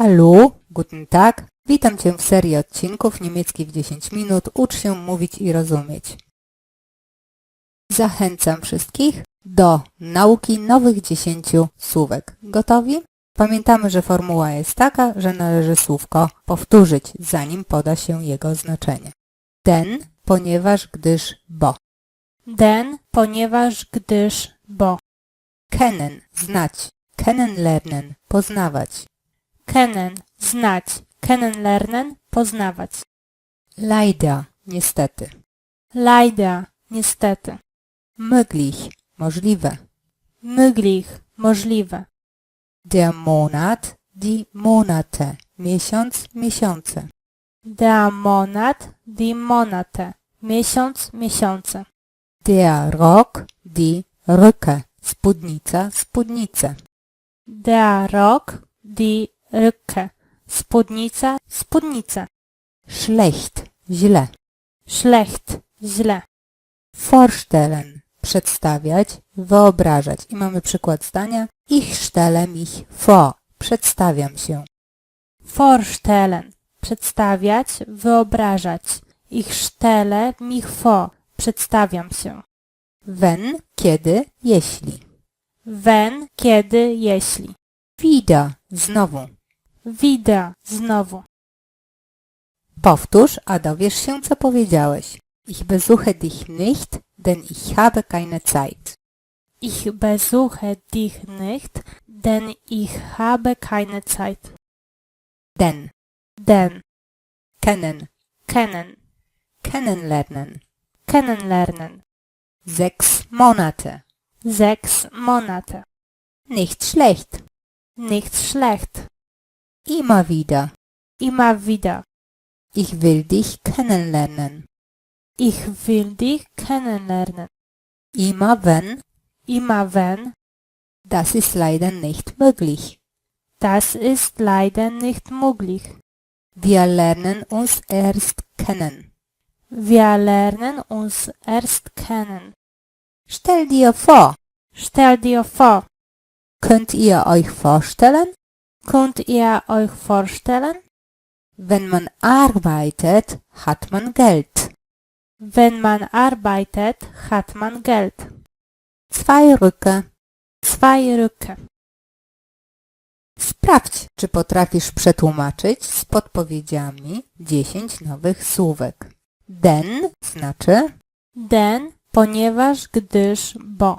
Hallo, guten Tag. Witam Cię w serii odcinków Niemiecki w 10 minut. Ucz się mówić i rozumieć. Zachęcam wszystkich do nauki nowych 10 słówek. Gotowi? Pamiętamy, że formuła jest taka, że należy słówko powtórzyć, zanim poda się jego znaczenie. Den, ponieważ, gdyż, bo. Den, ponieważ, gdyż, bo. Kennen, znać. Kennenlernen, poznawać. Kennen, znać. Kennenlernen, poznawać. Leider, niestety. Leider, niestety. Möglich, możliwe. Möglich, możliwe. Der Monat, die Monate. Miesiąc, miesiące. Der Monat, die Monate. Miesiąc, miesiące. Der Rock, die Röcke. Spódnica, spódnice. Der Rock, die Röcke. Spódnica, spódnice. Schlecht, źle. Schlecht, źle. Vorstellen, przedstawiać, wyobrażać. I mamy przykład zdania. Ich stelle mich vor. Przedstawiam się. Vorstellen, przedstawiać, wyobrażać. Ich stelle mich vor, przedstawiam się. Wenn, kiedy, jeśli. Wenn, kiedy, jeśli. Wieder, znowu. Wieder, znowu. Powtórz, a dowiesz się, co powiedziałeś. Ich besuche dich nicht, denn ich habe keine Zeit. Ich besuche dich nicht, denn ich habe keine Zeit. Den, Denn, kennen, kennen, kennenlernen. kennenlernen. Sechs Monate. Sechs Monate. Nicht schlecht. Nicht schlecht. Immer wieder. Immer wieder. Ich will dich kennenlernen. Ich will dich kennenlernen. Immer wenn, Immer wenn, das ist leider nicht möglich. das ist leider nicht möglich. Wir lernen uns erst kennen. Wir lernen uns erst kennen. Stell dir vor, Stell dir vor, könnt ihr euch vorstellen, könnt ihr euch vorstellen, wenn man arbeitet, hat man Geld. wenn man arbeitet, hat man Geld. Zwei Rücke. Zwei Rücke. Sprawdź, czy potrafisz przetłumaczyć z podpowiedziami 10 nowych słówek. Den znaczy Den, ponieważ, gdyż, bo.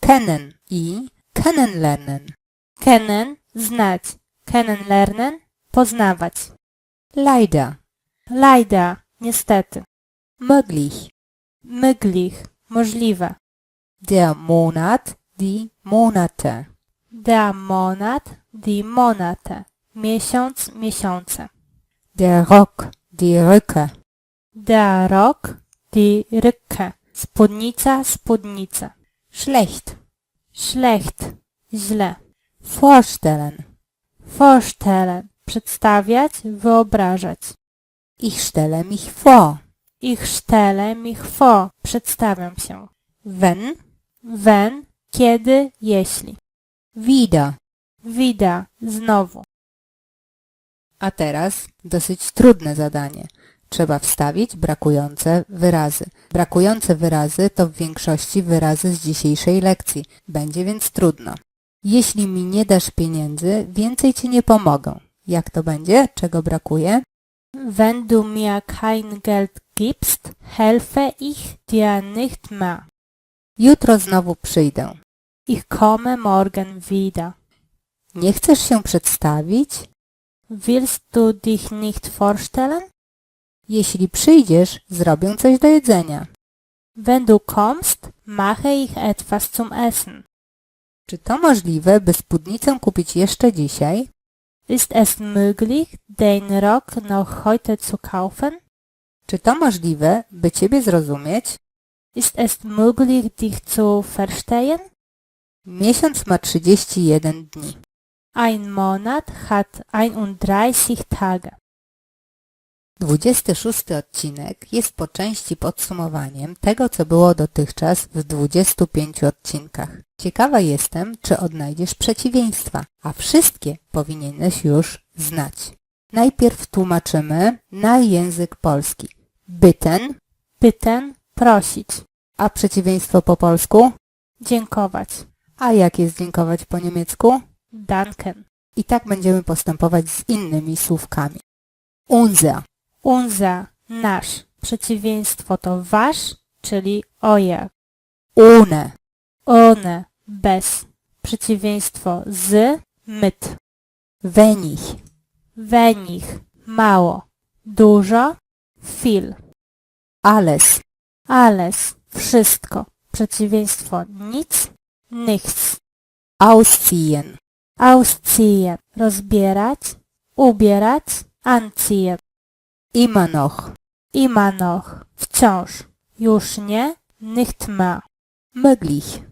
kennen i kennenlernen. Kennen, znać. Kennenlernen, poznawać. Leider, Leider, niestety. möglich. Möglich, możliwe. Der Monat, die Monate. Der Monat, die Monate. Miesiąc, miesiące. Der Rock, die Röcke. Der Rock, die Rücke. Spódnica, spódnica. Schlecht. Schlecht, źle. Vorstellen. Vorstellen, przedstawiać, wyobrażać. Ich stelle mich vor. Ich stelle mich vor, przedstawiam się. Wenn, Wenn, kiedy, jeśli. wieder. Wieder, znowu. A teraz dosyć trudne zadanie. Trzeba wstawić brakujące wyrazy. Brakujące wyrazy to w większości wyrazy z dzisiejszej lekcji. Będzie więc trudno. Jeśli mi nie dasz pieniędzy, więcej ci nie pomogę. Jak to będzie? Czego brakuje? Wenn du mir kein Geld gibst, helfe ich dir nicht mehr. Jutro znowu przyjdę. Ich komme morgen wieder. Nie chcesz się przedstawić? Willst du dich nicht vorstellen? Jeśli przyjdziesz, zrobię coś do jedzenia. Wenn du kommst, mache ich etwas zum Essen. Czy to możliwe, by spódnicę kupić jeszcze dzisiaj? Ist es möglich, den Rock noch heute zu kaufen? Czy to możliwe, by Ciebie zrozumieć? Ist es möglich, dich zu verstehen? Miesiąc ma 31 dni. Ein Monat hat 31 Tage. 26 odcinek jest po części podsumowaniem tego, co było dotychczas w 25 odcinkach. Ciekawa jestem, czy odnajdziesz przeciwieństwa, a wszystkie powinieneś już znać. Najpierw tłumaczymy na język polski. Byten, Bitten, prosić. a przeciwieństwo po polsku? Dziękować. A jak jest dziękować po niemiecku? Danken. I tak będziemy postępować z innymi słówkami. Unser, Unser, nasz. Przeciwieństwo to wasz, czyli oje. ohne, One, bez. Przeciwieństwo z, myt. wenig, Wenig, mało. Dużo, viel. alles, Alles, wszystko. Przeciwieństwo nic, nichts. ausziehen, Ausziehen, rozbierać, ubierać, anziehen. Immer noch, Immer noch, wciąż. Już nie, nicht mehr. möglich,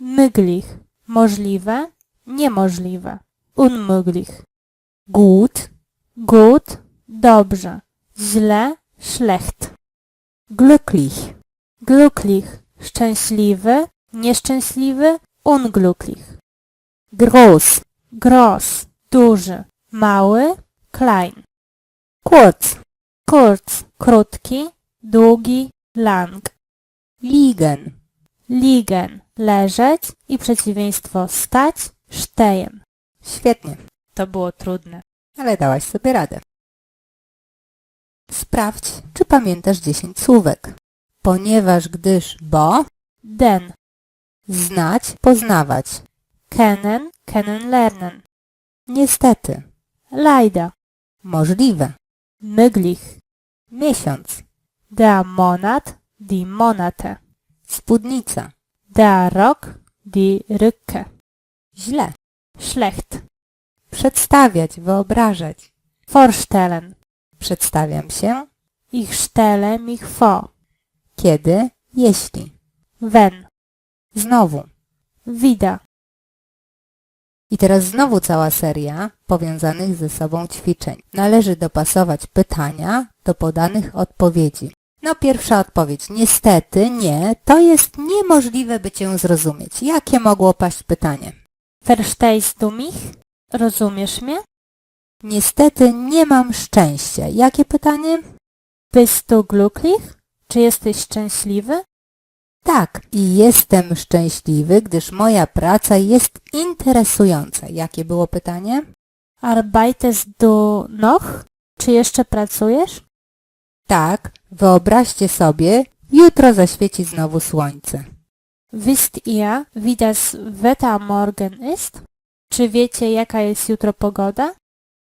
Möglich, możliwe, niemożliwe. Unmöglich. gut, Gut, dobrze. Źle, schlecht. glücklich, Glücklich, szczęśliwy, nieszczęśliwy, unglücklich. groß, Groß, duży. Mały, klein. kurz, Kurz, krótki, długi, lang. liegen, Liegen, leżeć i przeciwieństwo stać, stehen. Świetnie, To było trudne. ale dałaś sobie radę. Sprawdź, czy pamiętasz 10 słówek. Ponieważ, gdyż, bo, Den, znać, poznawać. kennen, kennenlernen. Niestety, Leider, możliwe. möglich. Miesiąc, Der Monat, die Monate. spódnica, Der Rock, die Rücke. źle. Schlecht. Przedstawiać, wyobrażać. Vorstellen. Przedstawiam się, Ich stelle mich vor. kiedy, jeśli. Wenn. Znowu. Wieder. I teraz znowu cała seria powiązanych ze sobą ćwiczeń. Należy dopasować pytania do podanych odpowiedzi. No pierwsza odpowiedź. Niestety nie, to jest niemożliwe, by Cię zrozumieć. Jakie mogło paść pytanie? Verstehst du mich? Rozumiesz mnie? Niestety nie mam szczęścia. Jakie pytanie? Bist du glücklich? Czy jesteś szczęśliwy? Tak, i jestem szczęśliwy, gdyż moja praca jest interesująca. Jakie było pytanie? Arbeitest du noch? Czy jeszcze pracujesz? Tak, wyobraźcie sobie, jutro zaświeci znowu słońce. Wisst ihr, wie das Wetter morgen ist? Czy wiecie, jaka jest jutro pogoda?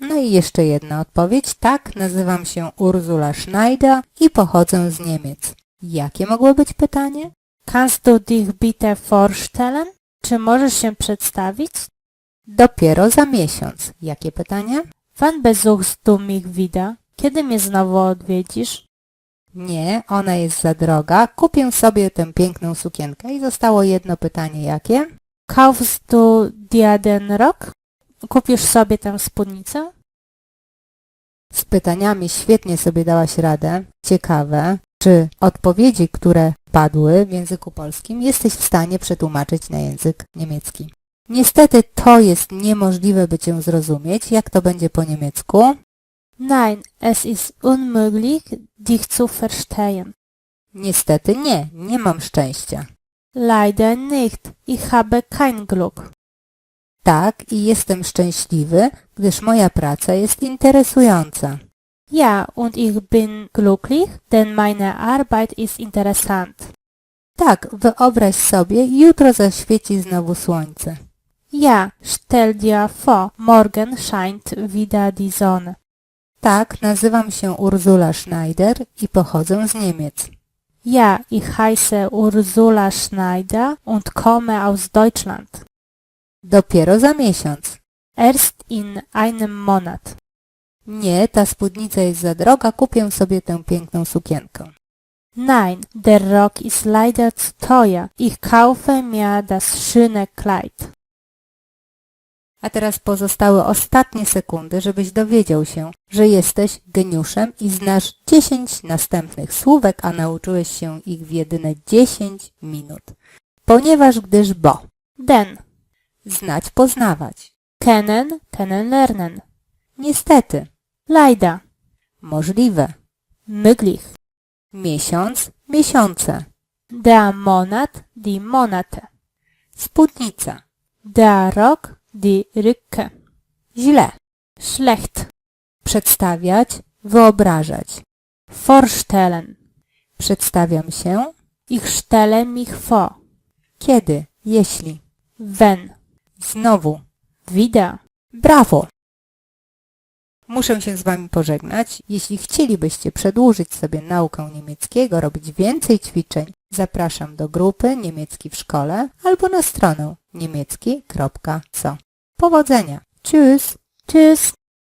No i jeszcze jedna odpowiedź. Tak, nazywam się Ursula Schneider i pochodzę z Niemiec. Jakie mogło być pytanie? Kannst du dich bitte vorstellen? Czy możesz się przedstawić? Dopiero za miesiąc. Jakie pytanie? Wann besuchst du mich wieder? Kiedy mnie znowu odwiedzisz? Nie, ona jest za droga. Kupię sobie tę piękną sukienkę. I zostało jedno pytanie. Jakie? Kaufst du dir den Rock? Kupisz sobie tę spódnicę? Z pytaniami świetnie sobie dałaś radę. Ciekawe, czy odpowiedzi, które padły w języku polskim, jesteś w stanie przetłumaczyć na język niemiecki. Niestety to jest niemożliwe, by Cię zrozumieć. Jak to będzie po niemiecku? Nein, es ist unmöglich, dich zu verstehen. Niestety nie, nie mam szczęścia. Leider nicht. Ich habe kein Glück. Tak, i jestem szczęśliwy, gdyż moja praca jest interesująca. Ja, und ich bin glücklich, denn meine Arbeit ist interessant. Tak, wyobraź sobie, jutro zaświeci znowu słońce. Ja, stell dir vor, morgen scheint wieder die Sonne. Tak, nazywam się Ursula Schneider i pochodzę z Niemiec. Ja, ich heiße Ursula Schneider und komme aus Deutschland. Dopiero za miesiąc. Erst in einem Monat. Nie, ta spódnica jest za droga, kupię sobie tę piękną sukienkę. Nein, der Rock ist leider zu teuer. Ich kaufe mir das schöne Kleid. A teraz pozostały ostatnie sekundy, żebyś dowiedział się, że jesteś geniuszem i znasz 10 następnych słówek, a nauczyłeś się ich w jedyne 10 minut. Ponieważ gdyż bo. Den, Znać, poznawać. kennen, kennenlernen. Niestety. Leider. Możliwe. Möglich. Miesiąc, miesiące. Der Monat, die Monate. Spódnica. Der Rock, die Röcke. Źle. Schlecht. Przedstawiać, wyobrażać. Vorstellen. Przedstawiam się, Ich stelle mich vor. kiedy, jeśli. Wenn. Znowu. Wieder. Brawo! Muszę się z Wami pożegnać. Jeśli chcielibyście przedłużyć sobie naukę niemieckiego, robić więcej ćwiczeń, zapraszam do grupy Niemiecki w szkole albo na stronę niemiecki.co. Powodzenia! Tschüss! Tschüss.